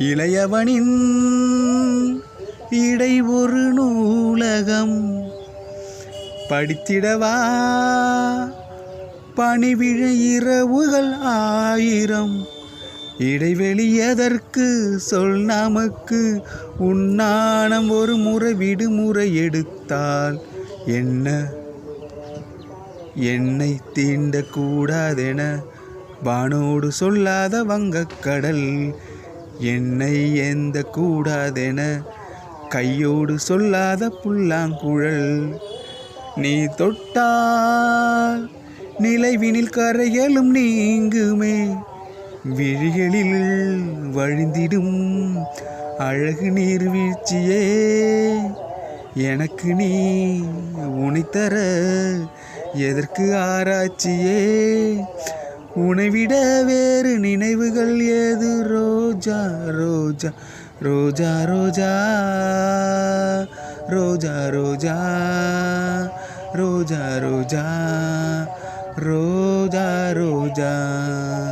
இளையவனின் இடை ஒரு நூலகம். படித்திடவா? பணிவிழ இரவுகள் ஆயிரம். இடைவெளி எதற்கு சொல் நமக்கு உன்னானம் ஒரு முறை விடுமுறை எடுத்தால் என்ன? என்னை தீண்டக்கூடாதென. வானோடு சொல்லாத வங்கக்கடல் என்னை எந்த கூடாதென கையோடு சொல்லாத புல்லாங்குழல். நீ தொட்டால் நிலைவினில் கரையலும் நீங்குமே. விழிகளில் வழிந்திடும் அழகு நீர்வீழ்ச்சியே எனக்கு நீ உனைத்தர எதற்கு ஆராய்ச்சியே. உனைவிட வேறு நினைவுகள் ஏது ரோஜா ரோஜா ரோஜா ரோஜா ரோஜா ரோஜா ரோஜா ரோஜா ரோஜா ரோஜா.